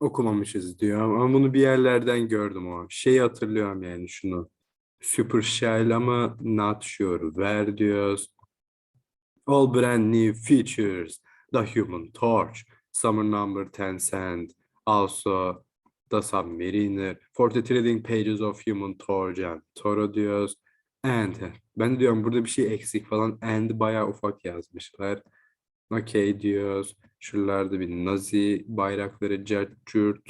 okumamışız diyor ama bunu bir yerlerden gördüm o. Şeyi hatırlıyorum yani şunu. Super Shell ama not sure. Where diyoruz. All brand new features. The Human Torch. Summer Number 10 Cent. Also The Submariner. For the trading pages of Human Torch and Toro diyoruz. And ben de diyorum burada bir şey eksik falan. And bayağı ufak yazmışlar. Okey diyoruz. Şuralarda bir Nazi bayrakları cart cürt.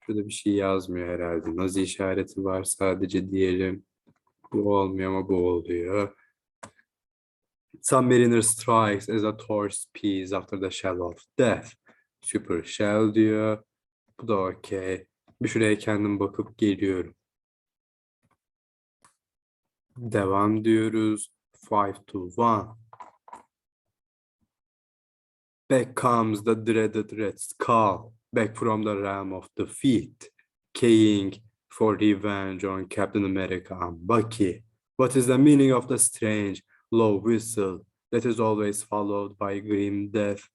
Şurada bir şey yazmıyor herhalde. Nazi işareti var sadece diyelim. Bu olmuyor ama bu oluyor. Submariner strikes as a torch piece after the shell of death. Super shell diyor. Bu da okey. Bir şuraya kendim bakıp geliyorum. Devam diyoruz. 5 to 1. Back comes the dreaded Red Skull, back from the realm of defeat, keying for revenge on Captain America and Bucky. What is the meaning of the strange low whistle that is always followed by grim death?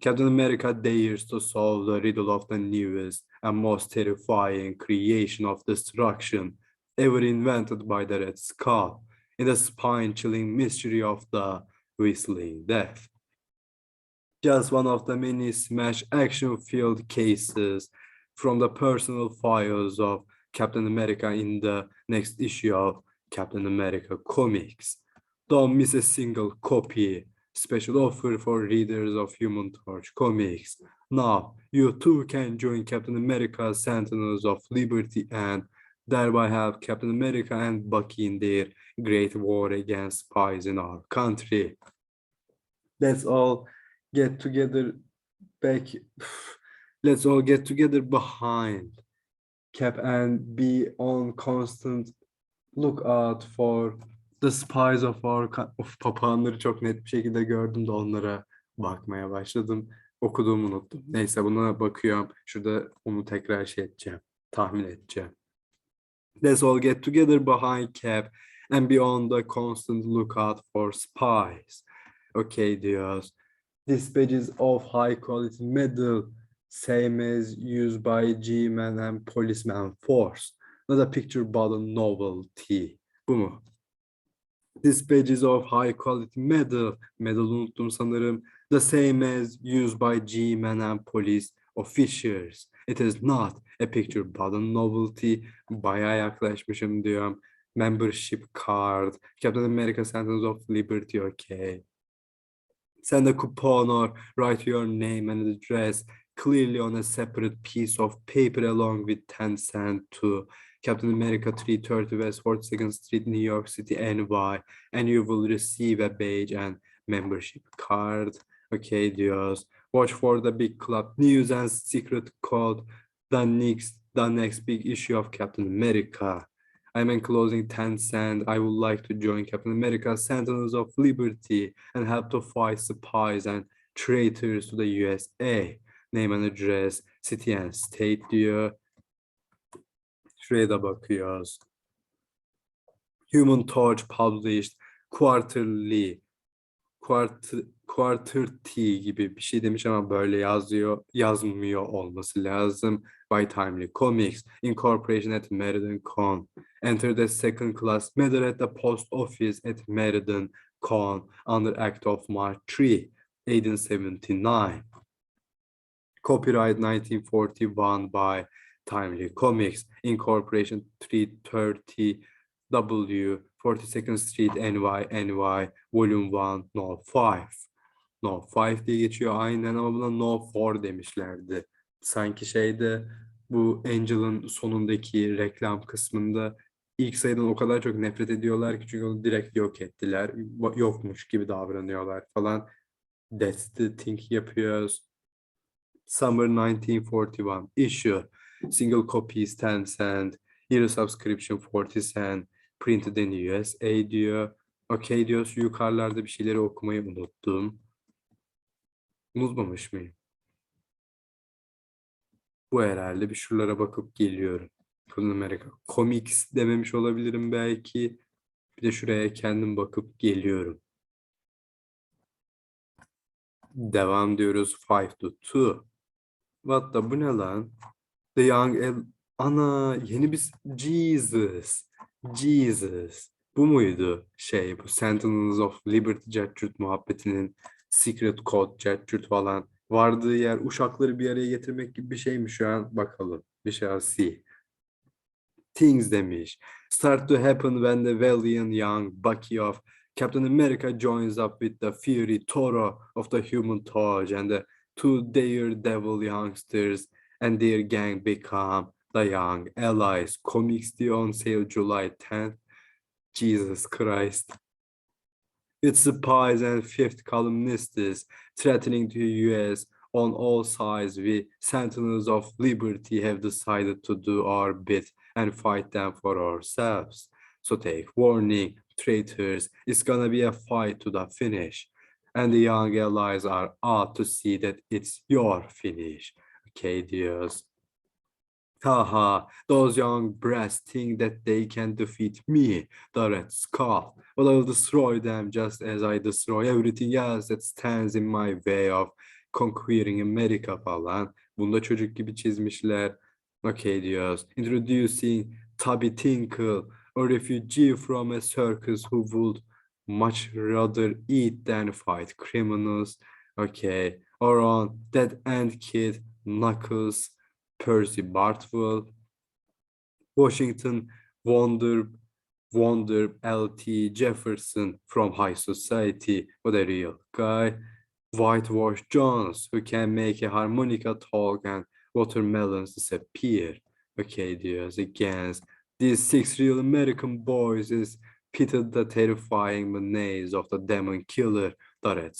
Captain America dares to solve the riddle of the newest and most terrifying creation of destruction ever invented by the Red Skull in the spine-chilling mystery of the whistling death just one of the many smash action filled cases from the personal files of Captain America in the next issue of Captain America Comics. Don't miss a single copy. Special offer for readers of Human Torch Comics. Now, you too can join Captain America Sentinels of Liberty and thereby help Captain America and Bucky in their great war against spies in our country. That's all get together back let's all get together behind cap and be on constant lookout for the spies of our of papağanları çok net bir şekilde gördüm de onlara bakmaya başladım. Okuduğumu unuttum. Neyse buna bakıyorum. Şurada onu tekrar şey edeceğim tahmin edeceğim. Let's all get together behind cap and be on the constant lookout for spies. Okay diyoruz dispatches of high quality metal, same as used by G-Man and Policeman Force. Not a picture but a novelty. Bu mu? Dispatches of high quality metal. Metal unuttum sanırım. The same as used by G-Man and police officials. It is not a picture but a novelty. Bayağı yaklaşmışım diyorum. Membership card. Captain America Sentence of Liberty. Okay send a coupon or write your name and address clearly on a separate piece of paper along with 10 cent to Captain America 330 West 42nd Street, New York City, NY, and you will receive a badge and membership card. Okay, diyoruz. Watch for the big club news and secret code. The next, the next big issue of Captain America. I'm enclosing 10 cent. I would like to join Captain America Sentinels of Liberty and help to fight spies and traitors to the USA. Name and address, city and state diyor. Şuraya da bakıyoruz. Human Torch published quarterly quarter, quarter T gibi bir şey demiş ama böyle yazıyor yazmıyor olması lazım. By Timely Comics Incorporation at Meriden Con. Enter the second class matter at the post office at Meriden Con under Act of March 3, 1879. Copyright 1941 by Timely Comics Incorporation 330 W 42nd Street NY NY Volume 1 No 5. No 5 diye geçiyor aynen ama buna No 4 demişlerdi. Sanki şeyde bu Angel'ın sonundaki reklam kısmında ilk sayıdan o kadar çok nefret ediyorlar ki çünkü onu direkt yok ettiler. Yokmuş gibi davranıyorlar falan. That's the thing yapıyoruz. Summer 1941 issue. Single copies 10 cent. Year subscription 40 cent. Printed in USA diyor. Okay diyor. Şu yukarılarda bir şeyleri okumayı unuttum. Unutmamış mıyım? Bu herhalde bir şuralara bakıp geliyorum. Captain America Comics dememiş olabilirim belki. Bir de şuraya kendim bakıp geliyorum. Devam diyoruz. 5 to 2. What the bu ne lan? The Young El... Ana yeni bir... Jesus. Jesus. Bu muydu şey bu Sentinels of Liberty Cacurt muhabbetinin Secret Code Cacurt falan vardığı yer uşakları bir araya getirmek gibi bir şey mi şu an bakalım. Bir şey see. Things demiş. Start to happen when the valiant young Bucky of Captain America joins up with the fiery Toro of the Human Torch and the two daredevil youngsters and their gang become the Young Allies. Comics due on sale July 10th. Jesus Christ. Its spies and fifth columnists threatening the US on all sides. We sentinels of liberty have decided to do our bit and fight them for ourselves. So take warning, traitors. It's gonna be a fight to the finish. And the young allies are out to see that it's your finish. Okay, diyoruz. Haha, those young brats think that they can defeat me, the Red Skull. But I'll destroy them just as I destroy everything else that stands in my way of conquering America falan. Bunda çocuk gibi çizmişler. Okay diyoruz. Introducing Tubby Tinkle, a refugee from a circus who would much rather eat than fight criminals. Okay. Or on Dead End Kid, Knuckles, Percy Bartwell, Washington Wonder Wonder L.T. Jefferson from High Society, what a real guy. Whitewash Jones, who can make a harmonica talk and watermelons disappear. Okay, diyoruz. Against these six real American boys is pitted the terrifying menace of the demon killer, the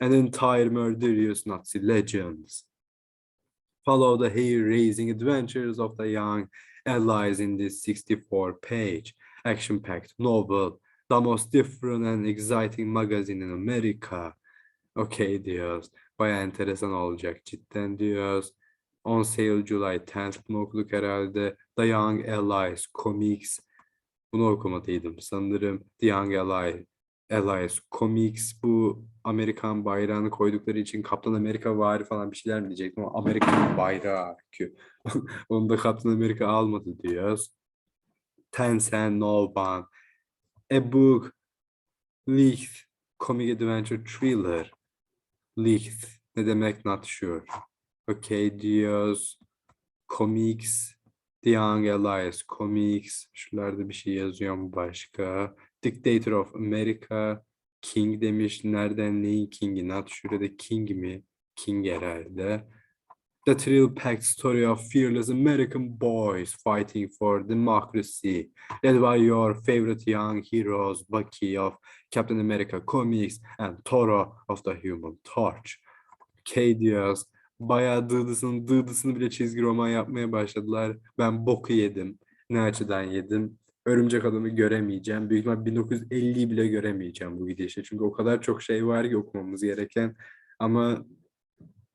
and entire murderous Nazi legends follow the hair-raising adventures of the young allies in this 64-page action-packed novel, the most different and exciting magazine in America. Okay diyoruz. Baya enteresan olacak cidden diyoruz. On sale July 10th bunu okuduk herhalde. The Young Allies Comics. Bunu okumadıydım sanırım. The Young Allies Allies Comics bu Amerikan bayrağını koydukları için Kaptan Amerika vari falan bir şeyler mi diyecektim ama Amerikan bayrağı ki onu da Kaptan Amerika almadı diyoruz. Tencent No Ban A Book Leaked Comic Adventure Thriller Leaked ne demek not sure. Okay diyoruz. Comics The Young Allies Comics şuralarda bir şey yazıyor mu başka? Dictator of America, King demiş. Nereden neyin King'i? Not şurada King mi? King herhalde. The thrill-packed story of fearless American boys fighting for democracy, led by your favorite young heroes, Bucky of Captain America Comics and Toro of the Human Torch. K diyoruz. Bayağı dıdısını, dıdısını bile çizgi roman yapmaya başladılar. Ben boku yedim. Ne açıdan yedim? Örümcek Adam'ı göremeyeceğim. Büyük ihtimal 1950'yi bile göremeyeceğim bu gidişle. Çünkü o kadar çok şey var ki okumamız gereken. Ama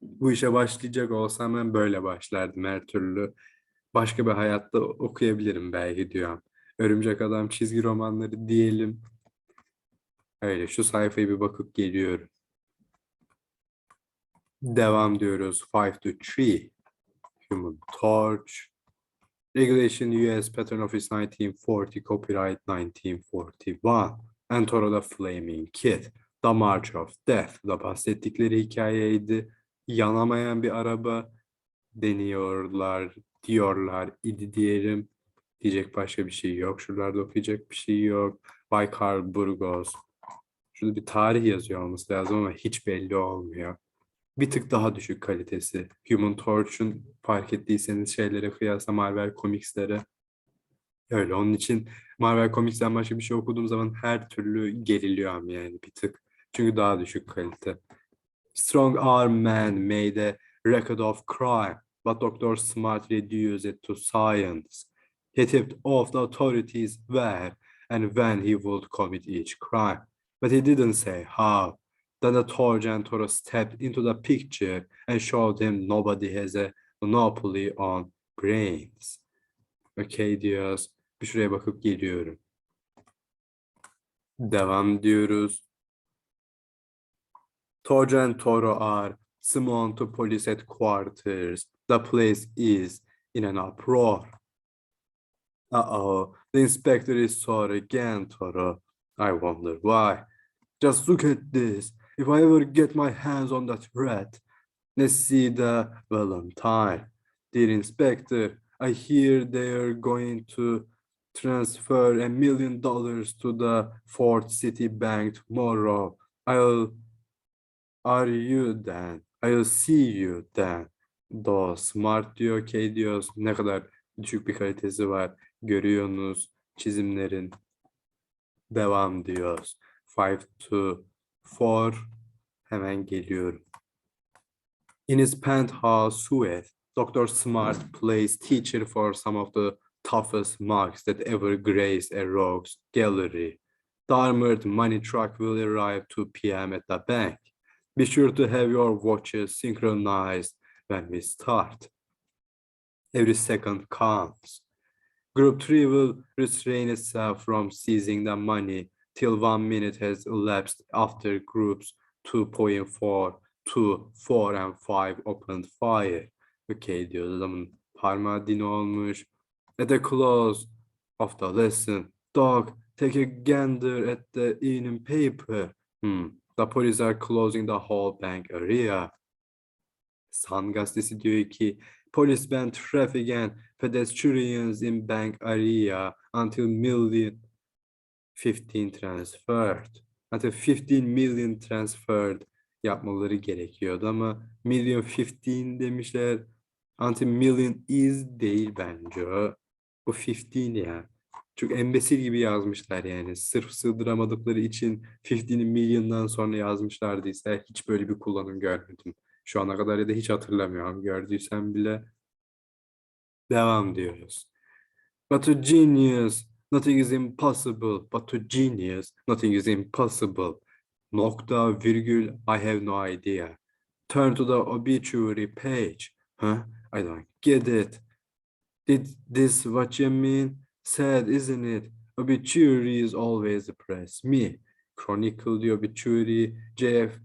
bu işe başlayacak olsam ben böyle başlardım her türlü. Başka bir hayatta okuyabilirim belki diyorum. Örümcek Adam çizgi romanları diyelim. Öyle şu sayfaya bir bakıp geliyorum. Devam diyoruz. 5 to 3. Human Torch. Regulation US Patent Office 1940, Copyright 1941. Antoro the Flaming Kid. The March of Death. Da bahsettikleri hikayeydi. Yanamayan bir araba deniyorlar, diyorlar idi diyelim. Diyecek başka bir şey yok. Şuralarda okuyacak bir şey yok. By Carl Burgos. Şurada bir tarih yazıyor olması lazım ama hiç belli olmuyor bir tık daha düşük kalitesi. Human Torch'un fark ettiyseniz şeylere kıyasla Marvel Comics'lere öyle. Onun için Marvel Comics'ten başka bir şey okuduğum zaman her türlü geriliyorum yani bir tık. Çünkü daha düşük kalite. Strong arm man made a record of crime, but Dr. Smart reduced it to science. He tipped off the authorities where and when he would commit each crime, but he didn't say how. Then the Toro stepped into the picture and showed him nobody has a monopoly on brains. Okay diyoruz. Bir şuraya bakıp geliyorum. Devam diyoruz. Torch and Toro are Summoned to police headquarters. The place is in an uproar. Uh-oh, the inspector is sorry again, Toro. I wonder why. Just look at this. If I ever get my hands on that rat, let's Valentine. Dear inspector, I hear they are going to transfer a million dollars to the Ford City Bank tomorrow. I'll are you then? I'll see you then. Do smart diyor, K diyoruz. Ne kadar düşük bir kalitesi var. Görüyorsunuz çizimlerin. Devam diyoruz. 5 to 4. Hemen geliyorum. In his penthouse suite, Dr. Smart plays teacher for some of the toughest mugs that ever graced a rogue's gallery. The armored money truck will arrive 2 p.m. at the bank. Be sure to have your watches synchronized when we start. Every second counts. Group 3 will restrain itself from seizing the money till one minute has elapsed after groups 2.4, 2, 4 and 5 opened fire. Okay diyor adamın parmağı din olmuş. At the close of the lesson, dog, take a gander at the evening paper. Hmm. The police are closing the whole bank area. Sun gazetesi diyor ki Police ban traffic and pedestrians in bank area until million 15 transferred. Until 15 million transferred yapmaları gerekiyordu ama million 15 demişler. Until million is değil bence o. Bu 15 ya. Çok embesil gibi yazmışlar yani. Sırf sığdıramadıkları için 15 million'dan sonra yazmışlardıysa hiç böyle bir kullanım görmedim. Şu ana kadar ya da hiç hatırlamıyorum. Gördüysem bile devam diyoruz. But to genius, nothing is impossible. But to genius, nothing is impossible. Nokta, virgül, I have no idea. Turn to the obituary page. Huh? I don't get it. Did this what you mean? Sad, isn't it? Obituaries always depress me. Chronicle the obituary, JF,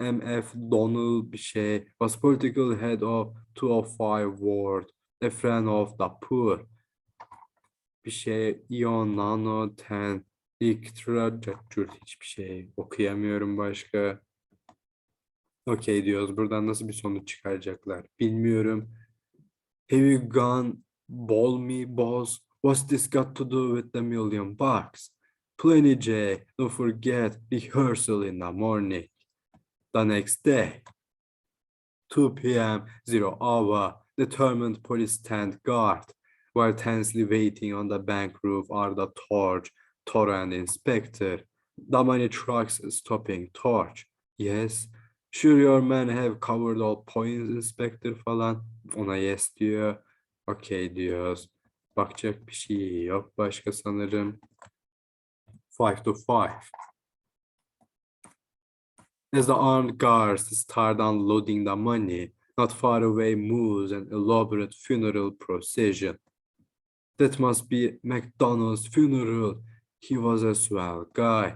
MF Donald bir was political head of 205 ward, a friend of the poor. Bir şey, Ion, Nano, Ten, İktra, Cacurt, hiçbir şey. Okuyamıyorum başka. Okey diyoruz. Buradan nasıl bir sonuç çıkaracaklar? Bilmiyorum. Have you gone ball me boss? What's this got to do with the million bucks? Plenty J, don't forget rehearsal in the morning. The next day, 2 p.m. zero hour, determined police stand guard. While tensely waiting on the bank roof are the torch, Toro and inspector. The money trucks stopping torch. Yes. Sure your men have covered all points inspector falan. Ona yes diyor. Okay diyoruz. Bakacak bir şey yok başka sanırım. 5 to 5. As the armed guards start unloading the money, not far away moves an elaborate funeral procession. That must be McDonald's funeral. He was a swell guy.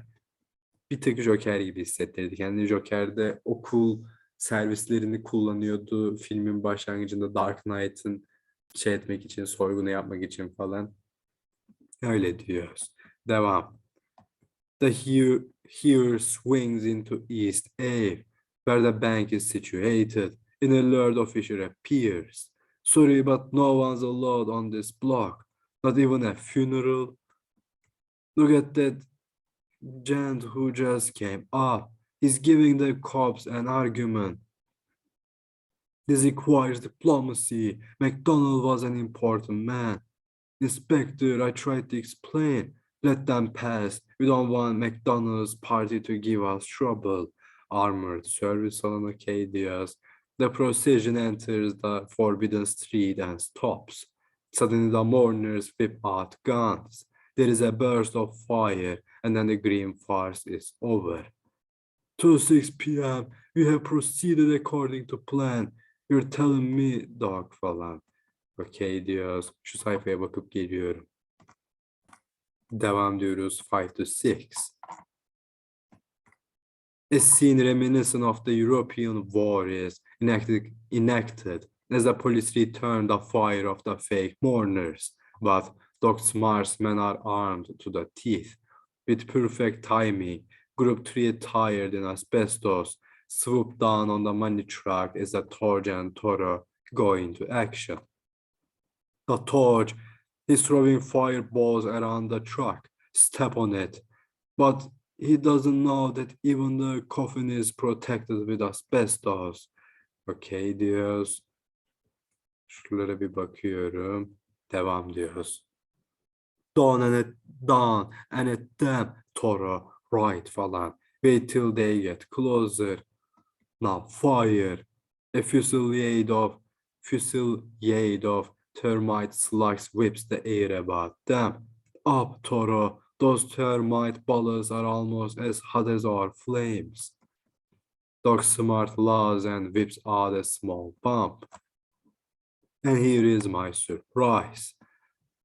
Bir tık Joker gibi hissettirdi. Kendini Joker'de okul servislerini kullanıyordu. Filmin başlangıcında Dark Knight'ın şey etmek için, soygunu yapmak için falan. Öyle diyoruz. Devam. The here, here swings into East Ave, where the bank is situated. An alert officer appears. Sorry, but no one's allowed on this block. Not even a funeral. Look at that gent who just came up. He's giving the cops an argument. This requires diplomacy. MacDonald was an important man. Inspector, I tried to explain. Let them pass. We don't want McDonald's party to give us trouble. Armored service on diyoruz. The procession enters the forbidden street and stops. Suddenly the mourners whip out guns. There is a burst of fire and then the green farce is over. 2 6 p.m. We have proceeded according to plan. You're telling me dog falan. Okay diyoruz. Şu sayfaya bakıp geliyorum. Devam diyoruz. 5 to 6. A scene reminiscent of the European war is enacted, enacted as the police return the fire of the fake mourners. But Doc Smart's men are armed to the teeth. With perfect timing, Group 3 attired in asbestos swoop down on the money truck as the Torch and Toro go into action. The Torch is throwing fireballs around the truck, step on it, but he doesn't know that even the coffin is protected with asbestos. Okay diyoruz. Şuralara bir bakıyorum. Devam diyoruz. Dawn and at dawn and at them Toro right falan. Wait till they get closer. Now fire. A fusillade of fusillade of termite slugs whips the air about them. Up Toro. Those termite bullets are almost as hot as our flames. Doc Smart laughs and whips out a small bomb. And here is my surprise.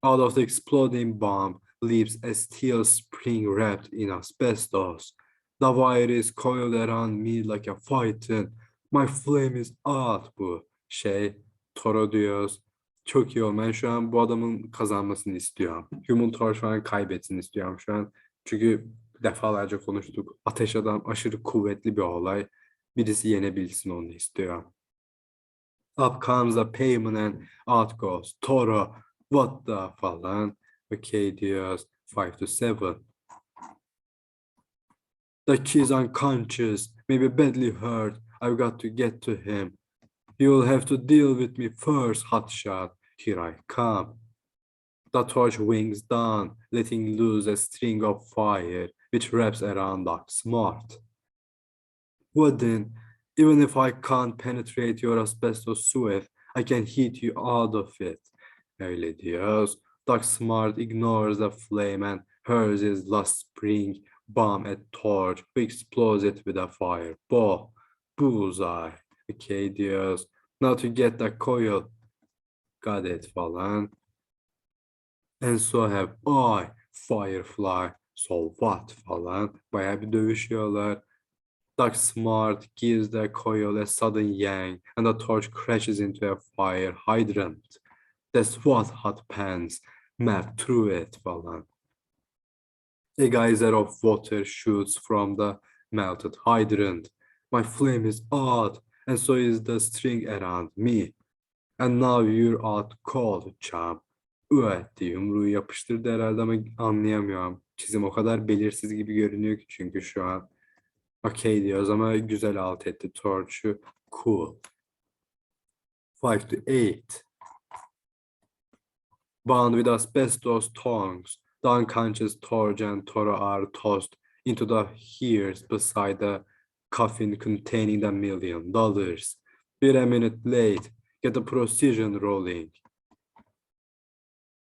Out of the exploding bomb leaps a steel spring wrapped in asbestos. The wire is coiled around me like a python. My flame is out bu şey. Toro diyoruz. Çok iyi ol. Ben şu an bu adamın kazanmasını istiyorum. Human Torch şu an kaybetsin istiyorum şu an. Çünkü defalarca konuştuk. Ateş adam aşırı kuvvetli bir olay. Birisi yenebilsin onu istiyorum. Up comes the payment and out goes Toro. What the falan. Diyoruz. 5 to 7. The kid's unconscious, maybe badly hurt. I've got to get to him. You'll have to deal with me first, hotshot. Here I come. The torch wings down, letting loose a string of fire which wraps around Doc Smart. What then? Even if I can't penetrate your asbestos suit, I can heat you out of it. Öyle diyoruz. Doc Smart ignores the flame and hurls his last spring bomb at Torch, who explodes it with a fire fireball. Bullseye. Okay diyoruz. Now to get the coil. Got it falan. And so have I. Firefly. So what falan. Bayağı bir dövüşüyorlar. Doc Smart gives the coil a sudden yank and the torch crashes into a fire hydrant. That's what hot pants melt through it falan. A geyser of water shoots from the melted hydrant. My flame is out, and so is the string around me. And now you're out cold, chum. Evet diye yumruğu yapıştırdı herhalde ama anlayamıyorum. Çizim o kadar belirsiz gibi görünüyor ki çünkü şu an. Okey diyoruz ama güzel alt etti Torch'u. Cool. 5 to 8. Bound with asbestos tongs, the unconscious Torch and Toro are tossed into the hears beside the coffin containing the million dollars. Be a minute late, get the procession rolling.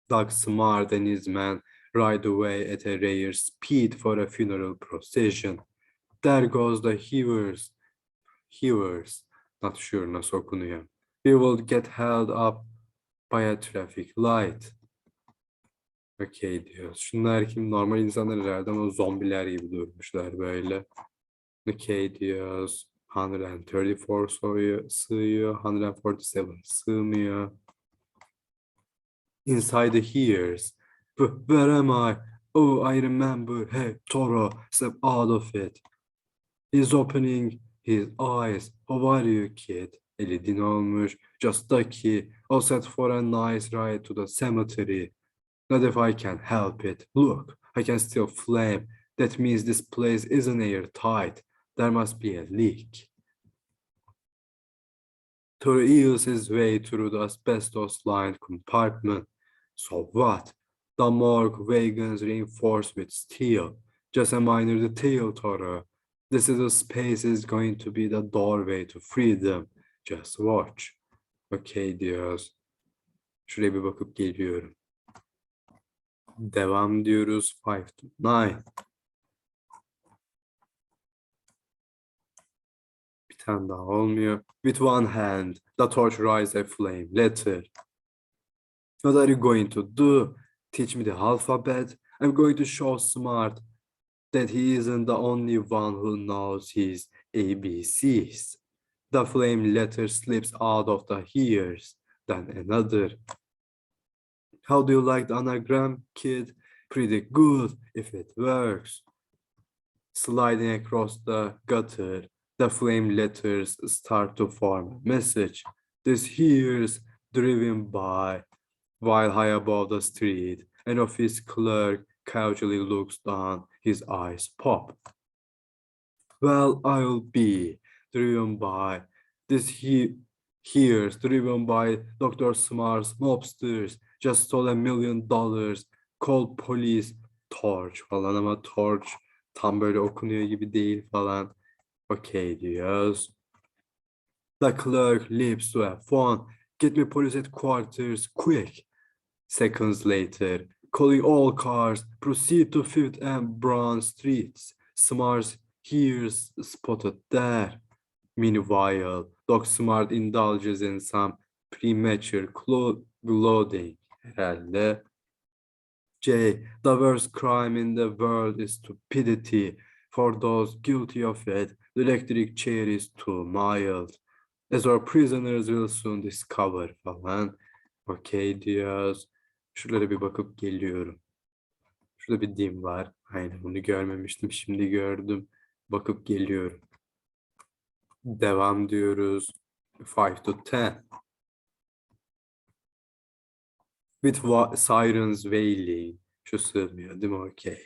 Doc Smart and his men ride away at a rare speed for a funeral procession. There goes the heavers. Heavers. Not sure nasıl okunuyor. We will get held up by a traffic light. Okay diyoruz. Şunlar kim? Normal insanlar herhalde ama zombiler gibi durmuşlar böyle. Okay diyoruz. 134 sığıyor, sığıyor. 147 sığmıyor. Inside the hears. Where am I? Oh, I remember. Hey, Toro, step out of it. He's opening his eyes. How are you, kid? Eli din olmuş. Just ducky. All set for a nice ride to the cemetery. Not if I can help it. Look, I can still flame. That means this place isn't airtight. There must be a leak. Toro eels his way through the asbestos-lined compartment. So what? The morgue wagons reinforced with steel. Just a minor detail, Toro. This little space is going to be the doorway to freedom. Just watch. Okay diyoruz. Şuraya bir bakıp geliyorum. Devam diyoruz. 5 to 9. Bir tane daha olmuyor. With one hand, the torch rises a flame. Letter. What are you going to do? Teach me the alphabet? I'm going to show smart. That he isn't the only one who knows his ABCs. The flame letter slips out of the ears, then another. How do you like the anagram, kid? Pretty good if it works. Sliding across the gutter, the flame letters start to form a message. This here's driven by, while high above the street, an office clerk casually looks down, his eyes pop. Well, I'll be driven by this he here's driven by Dr. Smart's mobsters just stole a million dollars call police torch falan ama torch tam böyle okunuyor gibi değil falan. Okay diyoruz. The clerk leaps to a phone. Get me police headquarters quick. Seconds later, calling all cars, proceed to Fifth and Brown Streets. Smart hears spotted there. Meanwhile, Doc Smart indulges in some premature gloating. Herhalde. J. The worst crime in the world is stupidity. For those guilty of it, the electric chair is too mild. As our prisoners will soon discover falan. Okay diyoruz. Şuralara bir bakıp geliyorum. Şurada bir dim var. Aynen bunu görmemiştim. Şimdi gördüm. Bakıp geliyorum. Devam diyoruz. 5 to 10. With sirens wailing. Şu sığmıyor değil mi? Okay.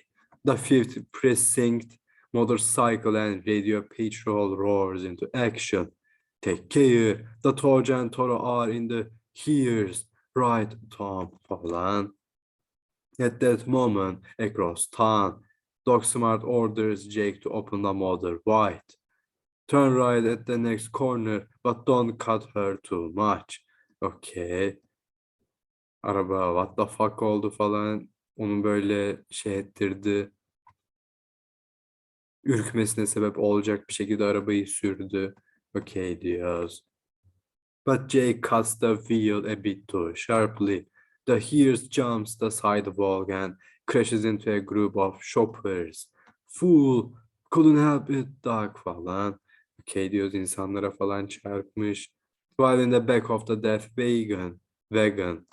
The fifth precinct motorcycle and radio patrol roars into action. Take care. The Torch and Toro are in the here's right Tom falan. At that moment, across town, Doc Smart orders Jake to open the motor wide. Turn right at the next corner, but don't cut her too much. Okay. Araba what the fuck oldu falan. Onu böyle şey ettirdi. Ürkmesine sebep olacak bir şekilde arabayı sürdü. Okay diyoruz. But Jake cuts the wheel a bit too sharply. The hears jumps the sidewalk and crashes into a group of shoppers. Fool, couldn't help it, Doc falan. Okay diyoruz insanlara falan çarpmış. While in the back of the death wagon, wagon,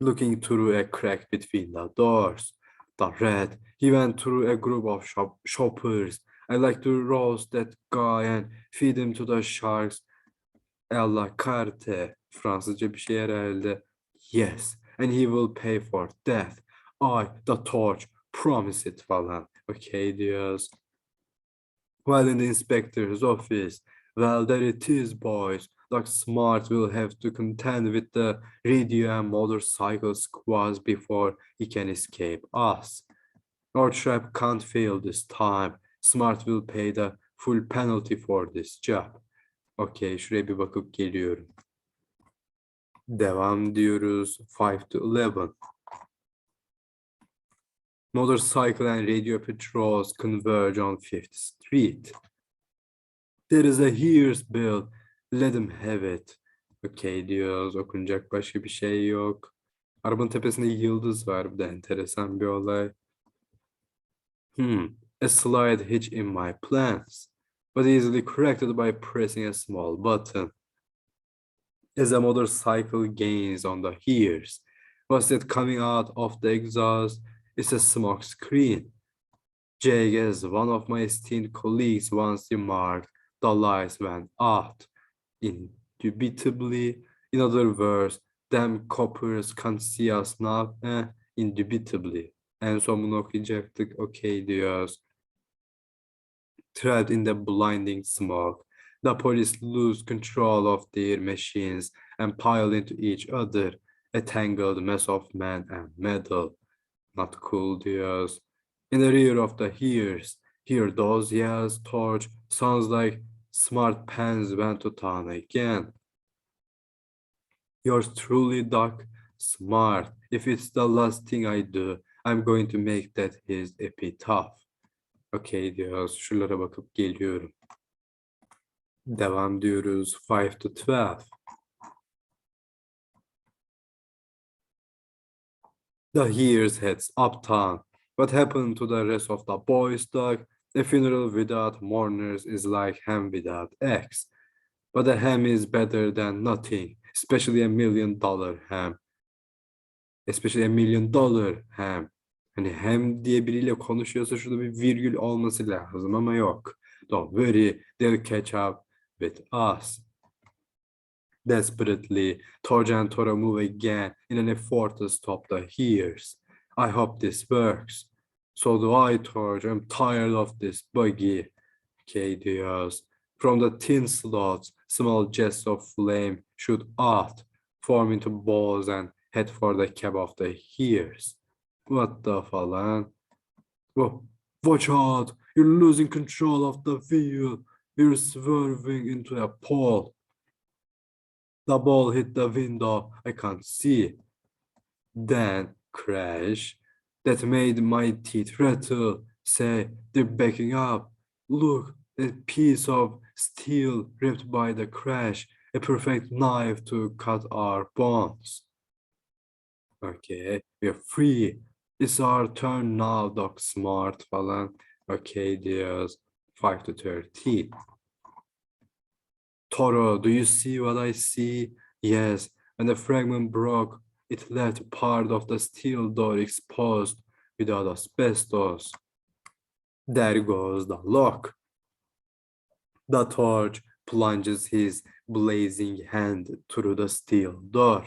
looking through a crack between the doors. The rat, he went through a group of shop shoppers. I like to roast that guy and feed him to the sharks. La carte. Fransızca bir şey herhalde. Yes, and he will pay for death. I, the torch, promise it falan. Okay diyoruz. While in the inspector's office, well, there it is, boys. Like Smart will have to contend with the radio and motorcycle squads before he can escape us. Our trap can't fail this time. Smart will pay the full penalty for this job. Okay, şuraya bir bakıp geliyorum. Devam diyoruz. 5 to 11. Motorcycle and radio patrols converge on 5th Street. There is a here's bill. Let him have it. Okay diyoruz. Okunacak başka bir şey yok. Arabanın tepesinde yıldız var. Bu da enteresan bir olay. Hmm. A slide hitch in my plans, but easily corrected by pressing a small button. As a motorcycle gains on the hears, what's that coming out of the exhaust? It's a smoke screen. Jake, as one of my esteemed colleagues once remarked, the lights went out. Indubitably, in other words, them coppers can't see us now. Eh, indubitably. En son bunu okuyacaktık. Okay diyoruz. Trapped in the blinding smoke, the police lose control of their machines and pile into each other, a tangled mess of men and metal. Not cool diyoruz. In the rear of the hears, hear those yells, torch, sounds like smart pens went to town again. Yours truly, Doc, smart. If it's the last thing I do, I'm going to make that his epitaph. Okay diyoruz. Şuralara bakıp geliyorum. Devam diyoruz. 5 to 12. The hears heads uptown, What happened to the rest of the boys, dog? A funeral without mourners is like ham without eggs. But a ham is better than nothing, especially a million dollar ham. Especially a million dollar ham. Hani hem diye biriyle konuşuyorsa şurada bir virgül olması lazım ama yok. Don't worry, they'll catch up with us. Desperately, Torja and Tora move again in an effort to stop the hears. I hope this works. So do I, Torj. I'm tired of this buggy. Diyoruz. From the tin slots, small jets of flame shoot out, form into balls and head for the cab of the hears. What the falan? Whoa, watch out! You're losing control of the wheel. You're swerving into a pole. The ball hit the window. I can't see. Then crash. That made my teeth rattle. Say they're backing up. Look, that piece of steel ripped by the crash. A perfect knife to cut our bones. Okay, we're free. It's our turn now, Doc Smart falan. Okay diyoruz. 5 to 13. Toro, do you see what I see? Yes, when the fragment broke, it left part of the steel door exposed without asbestos. There goes the lock. The torch plunges his blazing hand through the steel door.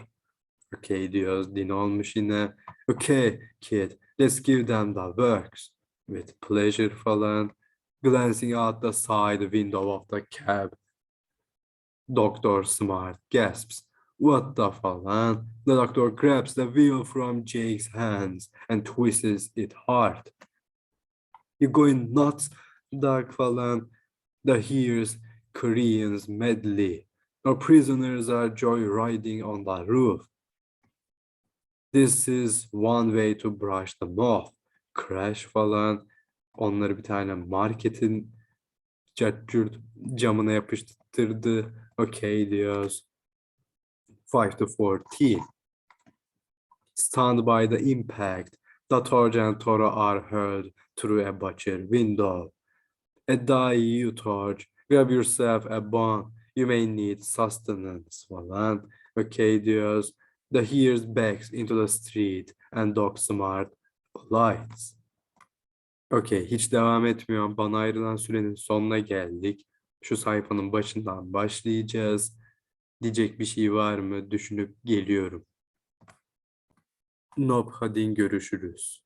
Okay diyoruz. Din olmuş yine. Okay kid, let's give them the works. With pleasure falan. Glancing out the side window of the cab. Dr. Smart gasps. What the falan? The doctor grabs the wheel from Jake's hands and twists it hard. You're going nuts, Doc falan. The hears Koreans medley. Our prisoners are joyriding on the roof. This is one way to brush them off. Crash falan. Onları bir tane marketin cart curt camına yapıştırdı. Okay diyoruz. 5 to 14. Stunned by the impact, the Torj and Toro are hurled through a butcher window. A die you Torj, grab yourself a bone, you may need sustenance falan. Okay diyoruz. The hears backs into the street and Doc Smart lights. Okay, hiç devam etmiyorum. Bana ayrılan sürenin sonuna geldik. Şu sayfanın başından başlayacağız. Diyecek bir şey var mı? Düşünüp geliyorum. Nope, hadi görüşürüz.